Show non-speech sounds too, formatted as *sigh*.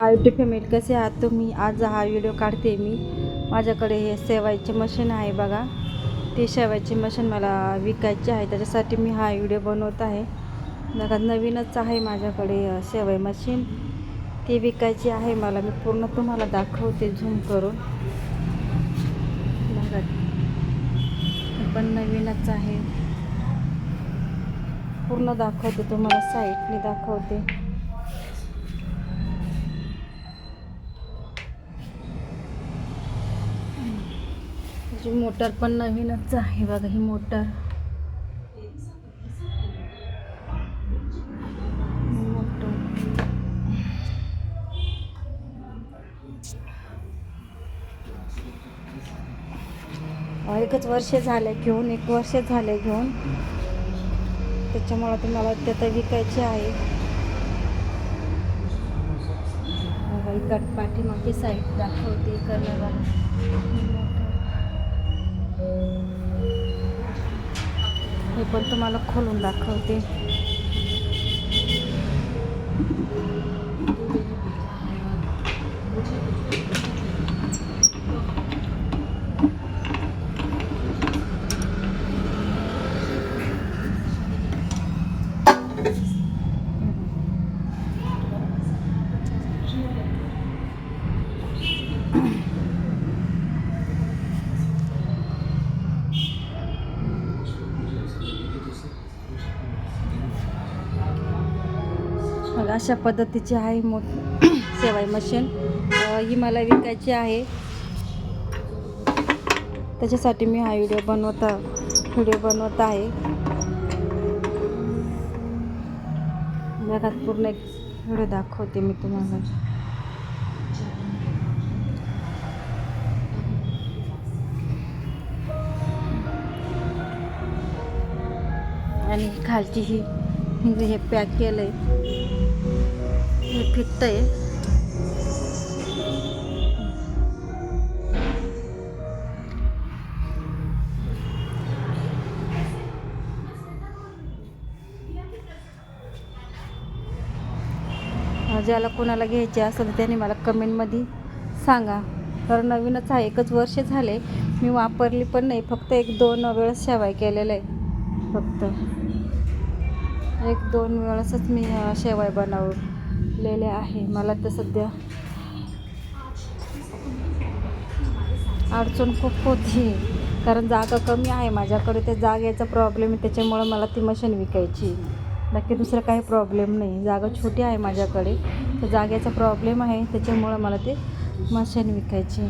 आयुटी family कसे आहात? तुम्ही आज हा व्हिडिओ काढते मी. माझ्याकडे हे सेवायचे मशीन आहे बघा. ते शेवायची मशीन मला विकायचे आहे. त्याच्यासाठी मी हा व्हिडिओ बनवत आहे. बघा नवीनच आहे माझ्याकडे अ, शेवाय मशीन ती विकायची आहे मला. मी पूर्ण तुम्हाला दाखवते झूम करून. बघा. पण नवीनच आहे. पूर्ण दाखवते तुम्हाला साईटने दाखवते. त्याची मोटर पण नवीनच आहे बघा ही मोटर. एकच वर्ष झाले घेऊन एक वर्ष झाले घेऊन. त्याच्यामुळं तुम्हाला ते आता विकायचे आहे. बघा, इकड साईड दाखवते कलर पण तुम्हाला खोलून दाखवते. मग अशा पद्धतीची आहे मोठ *clears throat* सेवाई मशीन. ही मला विकायची आहे. त्याच्यासाठी मी हा व्हिडिओ बनवता व्हिडिओ बनवत आहे. जगात पूर्ण एक व्हिडिओ दाखवते मी तुम्हाला. आणि खालची ही हे पॅक केलं आहे हे फिटतंय. आहे ज्याला कोणाला घ्यायचे असेल तर मला कमेंटमध्ये सांगा. कारण नवीनच आहे एकच वर्ष झाले. मी वापरली पण नाही फक्त एक दोन वेळेस शेवाय केलेलं आहे. फक्त एक दोन वेळेसच मी शेवाय शेवाय बनवलेले आहे. मला तर सध्या अडचण खूप होती. कारण जागा कमी आहे माझ्याकडे. ते जागेचा प्रॉब्लेम आहे. त्याच्यामुळं मला ती मशीन विकायची. बाकी दुसरं काही प्रॉब्लेम नाही. जागा छोटी आहे माझ्याकडे. तर जागेचा प्रॉब्लेम आहे. त्याच्यामुळं मला ते मशीन विकायची.